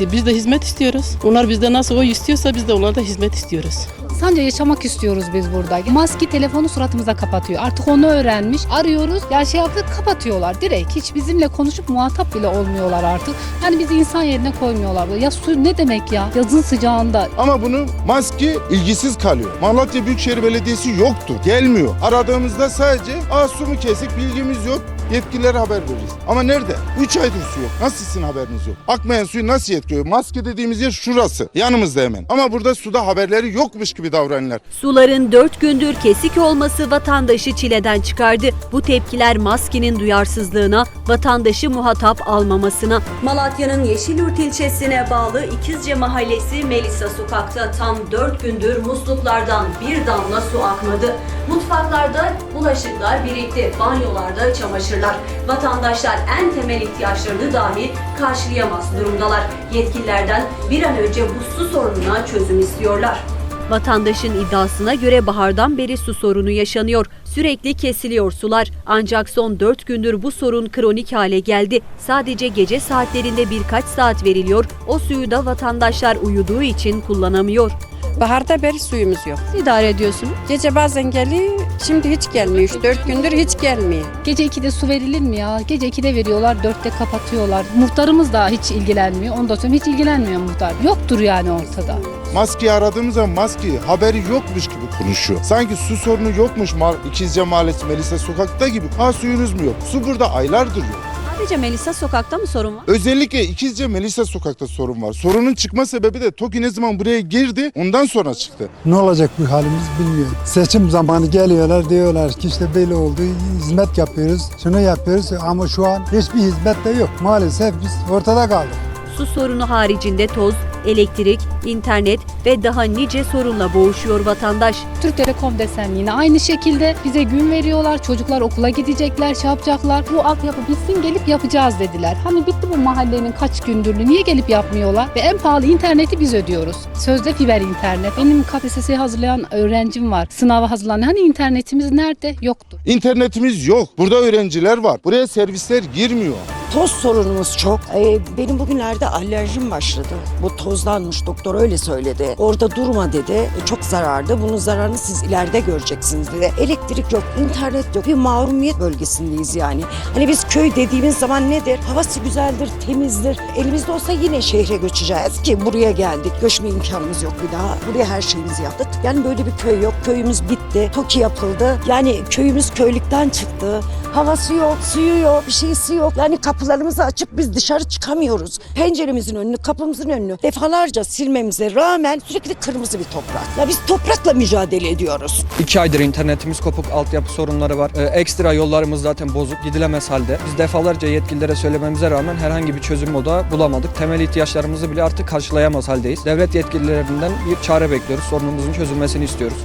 Biz de hizmet istiyoruz. Onlar bizde nasıl oy istiyorsa biz de onlardan hizmet istiyoruz. Sadece yaşamak istiyoruz biz burada. Maske telefonu suratımıza kapatıyor. Artık onu öğrenmiş. Arıyoruz. Ya şey yapıp kapatıyorlar direkt. Hiç bizimle konuşup muhatap bile olmuyorlar artık. Yani bizi insan yerine koymuyorlar. Ya su ne demek ya? Yazın sıcağında. Ama bunu maske ilgisiz kalıyor. Malatya Büyükşehir Belediyesi yoktu. Gelmiyor. Aradığımızda sadece Aa, su mu kesik bilgimiz yok. Yetkililere haber veririz. Ama nerede? 3 aydır su yok. Nasıl sizin haberiniz yok? Akmayan suyu nasıl yetkiliyor? Maske dediğimiz yer şurası. Yanımızda hemen. Ama burada suda haberleri yokmuş gibi davranıyorlar. Suların 4 gündür kesik olması vatandaşı çileden çıkardı. Bu tepkiler maskenin duyarsızlığına, vatandaşı muhatap almamasına. Malatya'nın Yeşilyurt ilçesine bağlı İkizce Mahallesi Melisa Sokak'ta tam 4 gündür musluklardan bir damla su akmadı. Mutfaklarda bulaşıklar birikti, banyolarda çamaşırlar. Vatandaşlar en temel ihtiyaçlarını dahi karşılayamaz durumdalar. Yetkililerden bir an önce bu su sorununa çözüm istiyorlar. Vatandaşın iddiasına göre bahardan beri su sorunu yaşanıyor. Sürekli kesiliyor sular. Ancak son 4 gündür bu sorun kronik hale geldi. Sadece gece saatlerinde birkaç saat veriliyor. O suyu da vatandaşlar uyuduğu için kullanamıyor. Baharda beri suyumuz yok. İdare ediyorsun. Gece bazen geliyor, şimdi hiç gelmiyor. 3-4 gündür hiç gelmiyor. Gece 2'de su verilir mi ya? Gece 2'de veriyorlar, 4'te kapatıyorlar. Muhtarımız da hiç ilgilenmiyor. Ondan sonra hiç ilgilenmiyor muhtar. Yoktur yani ortada. Maskeyi aradığımız zaman maske haberi yokmuş gibi konuşuyor. Sanki su sorunu yokmuş Mal İkizce Mahallesi Melisa Sokak'ta gibi. Ha suyunuz mu yok? Su burada aylardır yok. Sadece Melisa Sokak'ta mı sorun var? Özellikle İkizce Melisa Sokak'ta sorun var. Sorunun çıkma sebebi de TOKİ ne zaman buraya girdi ondan sonra çıktı. Ne olacak bu halimiz bilmiyorum. Seçim zamanı geliyorlar diyorlar ki işte böyle oldu hizmet yapıyoruz şunu yapıyoruz ama şu an hiçbir hizmet de yok. Maalesef biz ortada kaldık. Su sorunu haricinde toz, elektrik, internet ve daha nice sorunla boğuşuyor vatandaş. Türk Telekom desem yine aynı şekilde bize gün veriyorlar. Çocuklar okula gidecekler, şey yapacaklar. Bu altyapı bitsin gelip yapacağız dediler. Hani bitti bu mahallenin kaç gündürlüğü niye gelip yapmıyorlar? Ve en pahalı interneti biz ödüyoruz. Sözde fiber internet. Benim KPSS'yi hazırlayan öğrencim var. Sınava hazırlanan. Hani internetimiz nerede? Yoktu. İnternetimiz yok. Burada öğrenciler var. Buraya servisler girmiyor. Toz sorunumuz çok. Ee, benim bugünlerde alerjim başladı. Bu tozdanmış doktor öyle söyledi. Orada durma dedi. E, Çok zararlı. Bunun zararını siz ileride göreceksiniz dedi. Elektrik yok, internet yok. Bir mahrumiyet bölgesindeyiz yani. Hani biz köy dediğimiz zaman nedir? Havası güzeldir, temizdir. Elimizde olsa yine şehre göçeceğiz ki buraya geldik. Göçme imkanımız yok bir daha. Buraya her şeyimizi yaptık. Yani böyle bir köy yok. Köyümüz bitti. TOKİ yapıldı. Yani köyümüz köylükten çıktı. Havası yok, suyu yok, bir şeysi yok. Yani kapılarımızı açıp biz dışarı çıkamıyoruz. Penceremizin önünü, kapımızın önünü defalarca silmemize rağmen sürekli kırmızı bir toprak. Ya biz toprakla mücadele ediyoruz. İki aydır internetimiz kopuk, altyapı sorunları var. Ee, ekstra yollarımız zaten bozuk, gidilemez halde. Biz defalarca yetkililere söylememize rağmen herhangi bir çözüm o da bulamadık. Temel ihtiyaçlarımızı bile artık karşılayamaz haldeyiz. Devlet yetkililerinden bir çare bekliyoruz. Sorunumuzun çözülmesini istiyoruz.